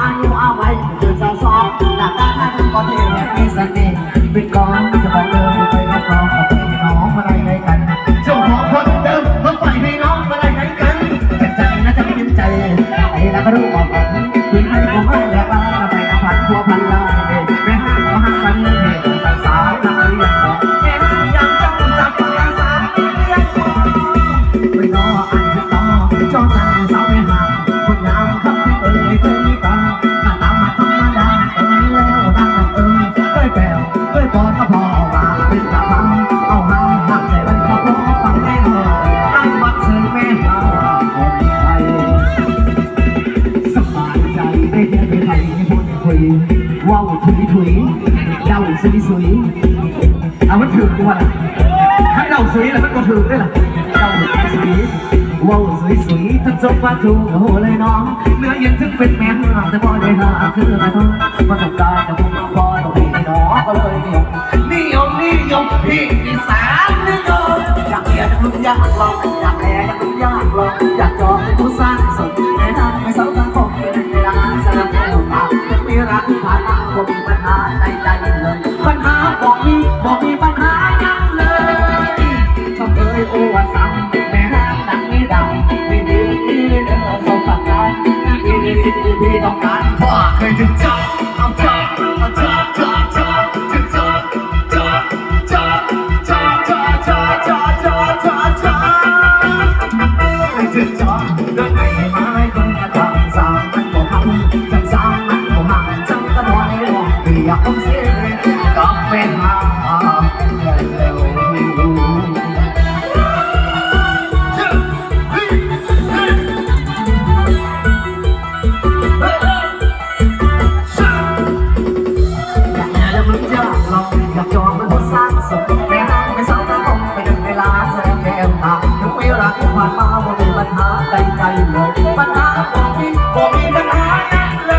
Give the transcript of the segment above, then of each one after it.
อายุเอาไว้เดือจะสอบหน้าตาหน้าเก็นคนเดียวมีเสน่ห์เป็นกอง ว้าวถุยถุยเดาสุยสวยเอามันถือตัวล่ะให้เดาสวยแล้วมันก็ถือด้วยล่ะเดาสวยว้าวสวยสุยถ้าจบว่าถูกโอ้โหเลยน้องเนื้อเย็นถึงเป็นแม่ห่อแต่พอได้หาคืออะไรต้องมาตกใจแต่ผมก็พออง ก็เลยนิยมนิยมนิยมพี่ที่สามนิยมอยากเรียนอยากรู้อยากลองอยากแอบอยากรู้อยากลองอยากจองเป็นผู้สร้างสมในทางไม่เศร้าทางผมเป็นเวลาสนับสนุนมามีรักผ่านมาผมมีปัญหาใจใจเลยปัญหาบอกมีบอกมีปัญหายังเลยชอบเอ่ยโอ้ว่าซ้ำแม่ห้างนักไม่ดังไม่ดีเดินสมประการที่มีสิ่งที่ต้องการพ่อเคยถึงจับเอาจั รักที่ผ่านมาว่ามีปัญหาใดๆเลยปัญหาของพี่ผมมีปัญหานั้เล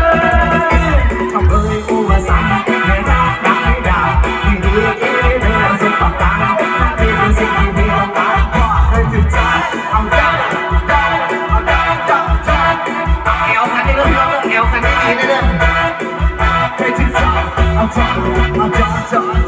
ยทำเอยอุปสรรคไม่รักดังดาวที่ดีเอ๋ยเนื้อสุขภาพนั่นเป็นสิ่งที่ดีต้องการขอให้จิตใจเอาได้เอาได้จับจับเอวคันนี้ริ่เริ่มเอวคันนี้ดีนะเนี่ยให้จิตใจเอาจเอาจัจ